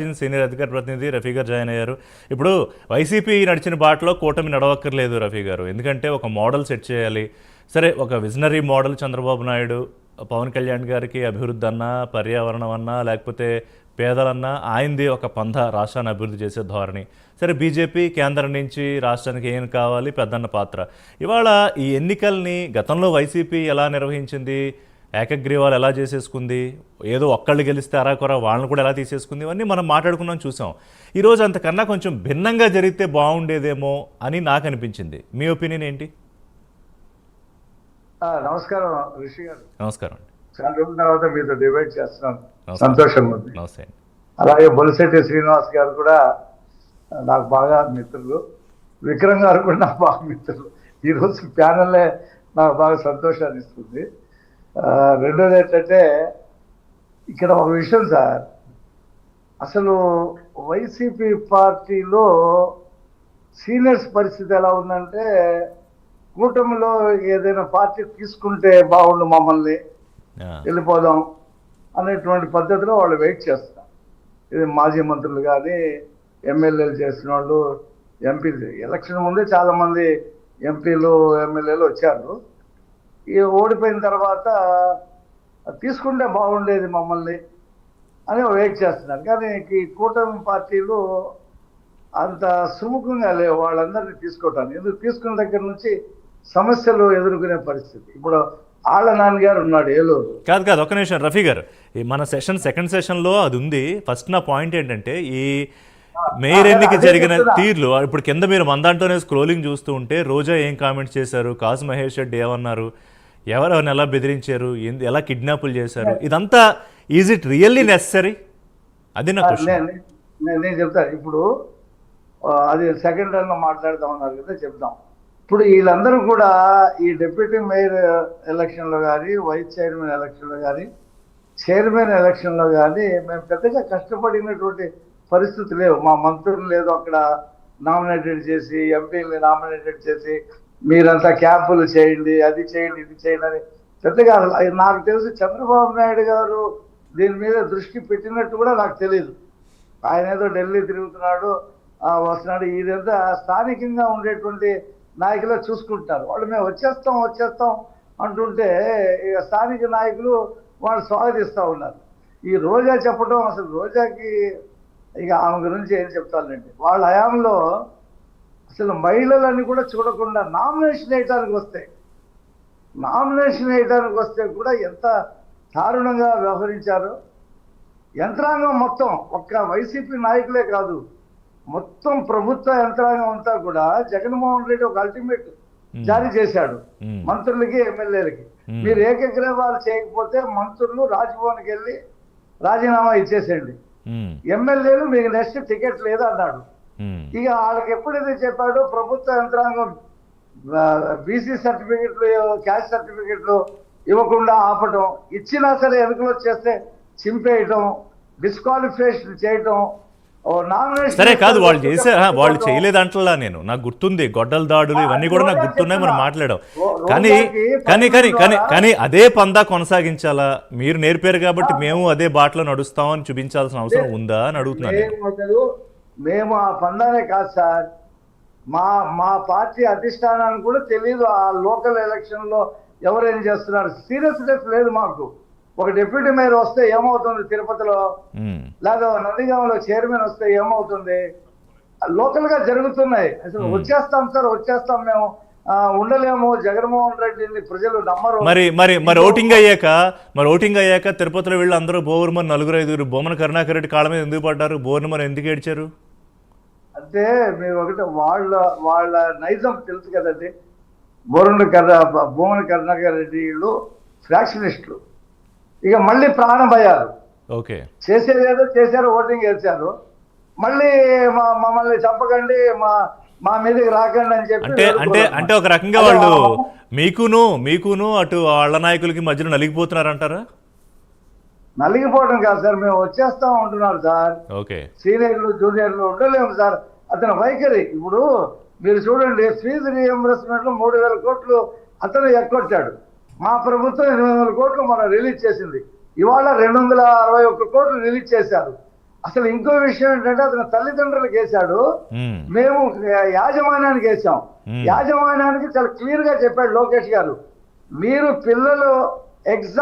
Senior అధికార ప్రతినిధి రఫీ గారు జాయిన్ అయ్యారు. ఇప్పుడు వైసీపీ నడిచిన బాటలో కూటమి నడవక్కర్లేదు రఫీ గారు. ఎందుకంటే ఒక మోడల్ సెట్ చేయాలి. సరే ఒక విజనరీ మోడల్ చంద్రబాబు నాయుడు పవన్ కళ్యాణ్ గారికి అభివృద్ధి అన్నా పర్యావరణం అన్నా లేకపోతే పేదలన్నా ఆయనది ఒక పంధ రాష్ట్రాన్ని అభివృద్ధి చేసే ధోరణి. సరే బీజేపీ కేంద్రం నుంచి రాష్ట్రానికి ఏం కావాలి? పెద్దన్న పాత్ర. ఇవాళ ఈ ఎన్నికల్ని గతంలో వైసీపీ ఎలా నిర్వహించింది? ఏకగ్రీవాలు ఎలా చేసేసుకుంది? ఏదో ఒక్కళ్ళు గెలిస్తే అరాకొర వాళ్ళని కూడా ఎలా తీసేసుకుంది? ఇవన్నీ మనం మాట్లాడుకున్నాం చూసాం. ఈరోజు అంతకన్నా కొంచెం భిన్నంగా జరిగితే బాగుండేదేమో అని నాకు అనిపించింది. మీ ఒపీనియన్ ఏంటి? నమస్కారం ఋషి గారు. నమస్కారం చాలా రోజుల తర్వాత మీతో డిబేట్ చేస్తున్నాను ఉంది. నమస్తే అలాగే బొలిశెట్టి శ్రీనివాస్ గారు కూడా నాకు బాగా మిత్రులు. విక్రమ్ గారు కూడా నాకు బాగా మిత్రులు. ఈరోజు ప్యానల్లే నాకు బాగా సంతోషాన్ని ఇస్తుంది. రెండోది ఏంటంటే ఇక్కడ ఒక విషయం సార్. అసలు వైసీపీ పార్టీలో సీనియర్స్ పరిస్థితి ఎలా ఉందంటే కూటమిలో ఏదైనా పార్టీ తీసుకుంటే బాగుండు మమ్మల్ని వెళ్ళిపోదాం అనేటువంటి పద్ధతిలో వాళ్ళు వెయిట్ చేస్తారు ఇది మాజీ మంత్రులు కానీ ఎమ్మెల్యేలు చేసిన వాళ్ళు ఎంపీలు ఎలక్షన్ ముందే చాలా మంది ఎంపీలు ఎమ్మెల్యేలు వచ్చారు. ఈ ఓడిపోయిన తర్వాత తీసుకుంటే బాగుండేది మమ్మల్ని అని వెయిట్ చేస్తున్నారు. కానీ ఈ కూటమి పార్టీలు అంత సుముఖంగా లేవు. వాళ్ళందరినీ తీసుకోవటానికి. ఎందుకు? తీసుకున్న దగ్గర నుంచి సమస్యలు ఎదుర్కొనే పరిస్థితి. ఇప్పుడు ఆళ్ళ నాన్నగారు ఉన్నాడు ఏలూరు. కాదు కాదు ఒక్క నిమిషం. రఫీ గారు ఈ మన సెషన్ సెకండ్ సెషన్లో అది ఉంది. ఫస్ట్ నా పాయింట్ ఏంటంటే ఈ మేయర్ ఎన్నిక జరిగిన. తీర్లు ఇప్పుడు కింద మీరు మందాంటోనే స్క్రోలింగ్ చూస్తూ ఉంటే రోజా ఏం కామెంట్స్ చేశారు? కాసు మహేష్ రెడ్డి ఏమన్నారు? ఎవరెవరిని ఎలా బెదిరించారు? ఎలా కిడ్నాపులు చేశారు? ఇదంతా ఈజ్ ఇట్ రియల్లీ నెసరీ అది నా క్వశ్చన్. నేను చెప్తాను ఇప్పుడు అది సెకండ్ రన్లో మాట్లాడదాం అన్నారు కదా చెప్దాం. ఇప్పుడు వీళ్ళందరూ కూడా ఈ డిప్యూటీ మేయర్ ఎలక్షన్లో కానీ వైస్ చైర్మన్ ఎలక్షన్లో కానీ చైర్మన్ ఎలక్షన్లో కానీ మేము పెద్దగా కష్టపడినటువంటి పరిస్థితి లేవు. మా మంత్రులు లేదు అక్కడ నామినేటెడ్ చేసి ఎంపీని నామినేటెడ్ చేసి మీరంతా క్యాంపులు చేయండి అది చేయండి ఇది చేయండి అని పెద్దగా అసలు నాకు తెలిసి చంద్రబాబు నాయుడు గారు దీని మీద దృష్టి పెట్టినట్టు కూడా నాకు తెలియదు ఆయన ఏదో ఢిల్లీ తిరుగుతున్నాడు వస్తున్నాడు ఇదంతా స్థానికంగా ఉండేటువంటి నాయకులు చూసుకుంటున్నారు వాళ్ళు మేము వచ్చేస్తాం వచ్చేస్తాం అంటుంటే ఇక స్థానిక నాయకులు వాళ్ళు స్వాగతిస్తూ ఉన్నారు. ఈ రోజా చెప్పడం అసలు రోజాకి ఇక ఆమె గురించి ఏం చెప్తానండి వాళ్ళ హయాంలో అసలు మహిళలని కూడా చూడకుండా నామినేషన్ వేయడానికి వస్తాయి నామినేషన్ వేయడానికి వస్తే కూడా ఎంత దారుణంగా వ్యవహరించారు యంత్రాంగం మొత్తం ఒక్క వైసీపీ నాయకులే కాదు మొత్తం ప్రభుత్వ యంత్రాంగం అంతా కూడా జగన్మోహన్ రెడ్డి ఒక అల్టిమేట్ జారీ చేశాడు. మంత్రులకి ఎమ్మెల్యేలకి మ్మ్. మీరు ఏకగ్రీవాలు చేయకపోతే మంత్రులు రాజ్భవన్కి వెళ్ళి రాజీనామా ఇచ్చేసేయండి మ్మ్. ఎమ్మెల్యేలు మీకు నెక్స్ట్ టికెట్ లేదు అన్నాడు. ఇక వాళ్ళకి ఎప్పుడైతే చెప్పాడో ప్రభుత్వ యంత్రాంగం బీసీ సర్టిఫికెట్లు క్యాస్ట్ సర్టిఫికెట్లు ఇవ్వకుండా ఆపటం ఇచ్చినా సరే ఎన్నికలు వచ్చేస్తే చింపేయటం డిస్క్వాలిఫికేషన్ చేయటం సరే కాదు వాళ్ళు చేశారా వాళ్ళు చేయలేదంటలా నేను. నాకు గుర్తుంది గొడ్డల దాడులు ఇవన్నీ కూడా నాకు గుర్తున్నాయి మనం మాట్లాడాం. కానీ కానీ కానీ కానీ కానీ అదే పందా కొనసాగించాలా? మీరు నేర్పారు కాబట్టి మేము అదే బాటలో నడుస్తామని చూపించాల్సిన అవసరం ఉందా అని అడుగుతున్నాను నేను. మేము ఆ పందానే కాదు సార్. మా మా పార్టీ అధిష్టానానికి కూడా తెలియదు ఆ లోకల్ ఎలక్షన్లో ఎవరేం చేస్తున్నారు. సీరియస్నెస్ లేదు మాకు. ఒక డిప్యూటీ మేయర్ వస్తే ఏమవుతుంది తిరుపతిలో. లేదా నందిగామలో చైర్మన్ వస్తే ఏమవుతుంది? లోకల్గా జరుగుతున్నాయి. అసలు వచ్చేస్తాం సార్ వచ్చేస్తాం మేము. ఉండలేము. జగన్మోహన్ రెడ్డిని ప్రజలు నమ్మరు. మరి మరి మరి ఓటింగ్ అయ్యాక మరి ఓటింగ్ అయ్యాక తిరుపతిలో వీళ్ళు అందరూ బోర్మన్ నలుగురు ఐదుగురు బొమ్మన కరుణాకర్ రెడ్డి కాళ్ళ మీద ఎందుకు పడ్డారు? బోర్నమని ఎందుకు ఏడ్చారు? అంటే మీరు ఒకటి వాళ్ళ వాళ్ళ నైజం తెలుసు కదండి. బోరుండ కర్ణ భూమన కరుణాకర్ రెడ్డి వీళ్ళు ఫ్రాక్షనిస్టులు. ఇక మళ్ళీ ప్రాణం అయ్యారు ఓకే. చేసేది ఏదో చేశారు ఓటింగ్ వేశారు మళ్ళీ మా మమ్మల్ని చంపకండి మా మా మీదకి రాకండి అని చెప్పి అంటే అంటే అంటే ఒక రకంగా వాళ్ళు మీకును మీకును అటు వాళ్ళ నాయకులకి మధ్యలో నలిగిపోతున్నారంటారా? నలిగిపోవడం కాదు సార్ మేము వచ్చేస్తాం అంటున్నారు సార్. ఓకే. సీనియర్లు జూనియర్లు ఉండలేము సార్. అతని వైఖరి ఇప్పుడు మీరు చూడండి ఫీజు రీఎంబర్స్మెంట్లో మూడు వేల కోట్లు అతను ఎక్కొట్టాడు మా ప్రభుత్వం ఎనిమిది వందల కోట్లు మనం రిలీజ్ చేసింది. ఇవాళ రెండు వందల అరవై ఒక్క కోట్లు రిలీజ్ చేశారు. అసలు ఇంకో విషయం ఏంటంటే అతని తల్లిదండ్రులకు వేశాడు. మేము. యాజమాన్యానికి వేసాం. యాజమాన్యానికి చాలా క్లియర్గా చెప్పాడు లోకేష్ గారు. మీరు పిల్లలు ఎగ్జామ్స్